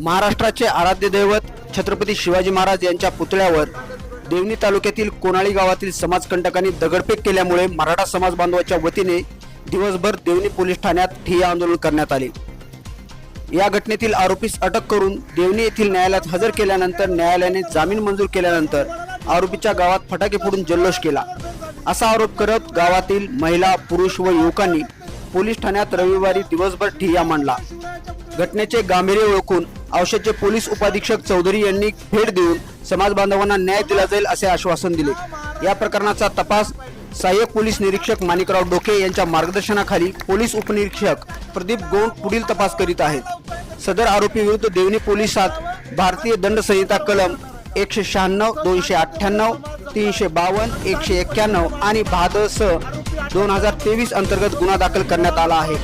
महाराष्ट्राचे आराध्य दैवत छत्रपती शिवाजी महाराज यांच्या पुतळ्यावर देवणी तालुक्यातील कोणाळी गावातील समाजकंटकांनी दगडफेक केल्यामुळे मराठा समाज बांधवाच्या वतीने दिवसभर देवणी पोलीस ठाण्यात ठिय्या आंदोलन करण्यात आले. या घटनेतील आरोपीस अटक करून देवणी येथील न्यायालयात हजर केल्यानंतर न्यायालयाने जामीन मंजूर केल्यानंतर आरोपीच्या गावात फटाके फोडून जल्लोष केला. असा आरोप करत गावातील महिला पुरुष व युवकांनी पोलीस ठाण्यात रविवारी दिवसभर ठिय्या मांडला. घटनेचे गांभीर्य ओळखून औषधचे पोलीस उपाधीक्षक चौधरी यांनी भेट देऊन समाज बांधवांना न्याय दिला जाईल असे आश्वासन दिले. या प्रकरणाचा तपास सहाय्यक पोलीस निरीक्षक माणिकराव डोके यांच्या मार्गदर्शनाखाली पोलीस उपनिरीक्षक प्रदीप गोंड पुढील तपास करीत आहेत. सदर आरोपी विरुद्ध देवणी पोलिसात भारतीय दंड संहिता कलम एकशे शहाण्णव दोनशे अठ्ठ्याण्णव तीनशे बावन्न एकशे एक्क्याण्णव आणि भादस दोन हजार तेवीस अंतर्गत गुन्हा दाखल करण्यात आला आहे.